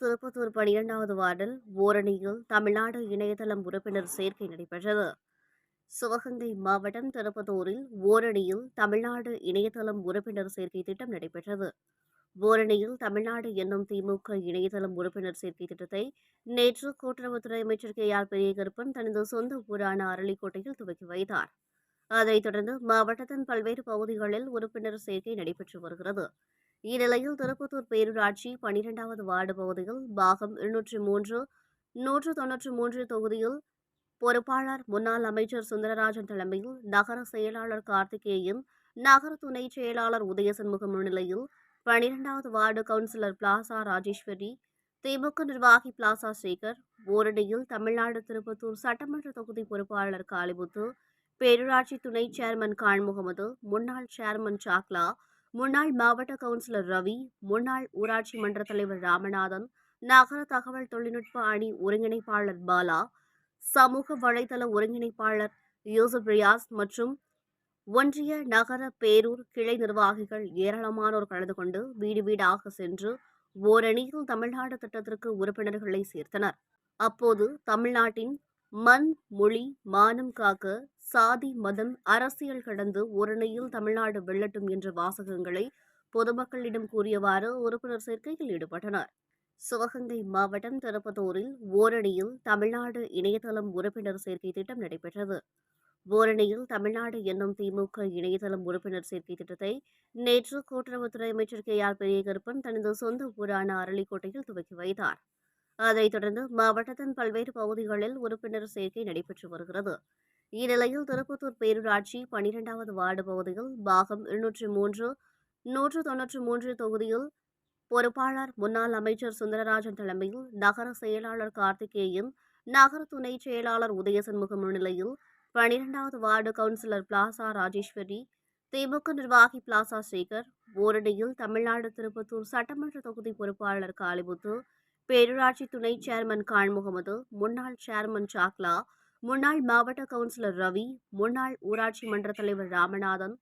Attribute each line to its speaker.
Speaker 1: திருப்பத்தூர் பனிரெண்டாவது வார்டில் ஓரணியில் தமிழ்நாடு இணையதளம் உறுப்பினர் சேர்க்கை நடைபெற்றது. சிவகங்கை மாவட்டம் திருப்பத்தூரில் ஓரணியில் தமிழ்நாடு இணையதளம் உறுப்பினர் சேர்க்கை திட்டம் நடைபெற்றது. ஓரணியில் தமிழ்நாடு என்னும் திமுக இணையதளம் உறுப்பினர் சேர்க்கை திட்டத்தை நேற்று கூட்டுறவுத்துறை அமைச்சர் கே ஆர் பெரியகருப்பன் தனது சொந்த ஊரான அரளிக்கோட்டையில் துவக்கி வைத்தார். அதைத் தொடர்ந்து மாவட்டத்தின் பல்வேறு பகுதிகளில் உறுப்பினர் சேர்க்கை நடைபெற்று வருகிறது. இந்நிலையில் திருப்பத்தூர் பேரூராட்சி பனிரெண்டாவது வார்டு பகுதியில் பாகம் இருநூற்றி மூன்று நூற்று தொன்னூற்றி மூன்று தொகுதியில் பொறுப்பாளர் முன்னாள் அமைச்சர் சுந்தரராஜன் தலைமையில் நகர செயலாளர் கார்த்திகேயன் நகர துணை செயலாளர் உதயசண்முகம் முன்னிலையில் பனிரெண்டாவது ward councillor Plaza Rajeswari DMK நிர்வாகி பிளாசா சேகர் ஓரடியில் தமிழ்நாடு திருப்பத்தூர் சட்டமன்ற தொகுதி பொறுப்பாளர் காளிமுத்து பேரூராட்சி துணை சேர்மன் கான் முகமது முன்னாள் சேர்மன் சாக்லா முன்னாள் மாவட்ட கவுன்சிலர் ரவி முன்னாள் ஊராட்சி மன்ற தலைவர் ராமநாதன் நகர தகவல் தொழில்நுட்ப அணி ஒருங்கிணைப்பாளர் பாலா சமூக வலைதள ஒருங்கிணைப்பாளர் யூசுப் ரியாஸ் மற்றும் ஒன்றிய நகர பேரூர் கிளை நிர்வாகிகள் ஏராளமானோர் கலந்து கொண்டு வீடு வீடாக சென்று ஓரணியில் தமிழ்நாடு திட்டத்திற்கு உறுப்பினர்களை சேர்த்தனர். அப்போது தமிழ்நாட்டின் மண் மொழி மானம் காக்க சாதி மதம் அரசியல் கடந்து ஓரணியில் தமிழ்நாடு வெல்லட்டும் என்ற வாசகங்களை பொதுமக்களிடம் கூறியவாறு உறுப்பினர் சேர்க்கையில் ஈடுபட்டனர். சிவகங்கை மாவட்டம் திருப்பத்தூரில் ஓரணியில் தமிழ்நாடு இணையதளம் உறுப்பினர் சேர்க்கை திட்டம் நடைபெற்றது. ஓரணியில் தமிழ்நாடு என்னும் திமுக இணையதளம் உறுப்பினர் சேர்க்கை திட்டத்தை நேற்று கூட்டுறவுத்துறை அமைச்சர் கே. ஆர். பெரியகருப்பன் தனது சொந்த ஊரான அரளிக்கோட்டையில் துவக்கி வைத்தார். அதைத் தொடர்ந்து மாவட்டத்தின் பல்வேறு பகுதிகளில் உறுப்பினர் சேர்க்கை நடைபெற்று வருகிறது. இந்நிலையில் திருப்பத்தூர் பேரூராட்சி பனிரெண்டாவது வார்டு பகுதியில் பாகம் இருநூற்றி மூன்று நூற்று தொன்னூற்றி மூன்று தொகுதியில் பொறுப்பாளர் முன்னாள் அமைச்சர் சுந்தரராஜன் தலைமையில் நகர செயலாளர் கார்த்திகேயன் நகர துணை செயலாளர் உதயசண்முகம் முன்னிலையில் பனிரெண்டாவது ward councillor Plaza Rajeswari DMK நிர்வாகி பிளாசா சேகர் ஓரடியில் தமிழ்நாடு திருப்பத்தூர் சட்டமன்ற தொகுதி பொறுப்பாளர் காளிமுத்து பேரூராட்சி துணை சேர்மன் கான் முகமது முன்னாள் சேர்மன் சாக்லா முன்னாள் மாவட்ட கவுன்சிலர் ரவி முன்னாள் ஊராட்சி மன்ற தலைவர் ராமநாதன்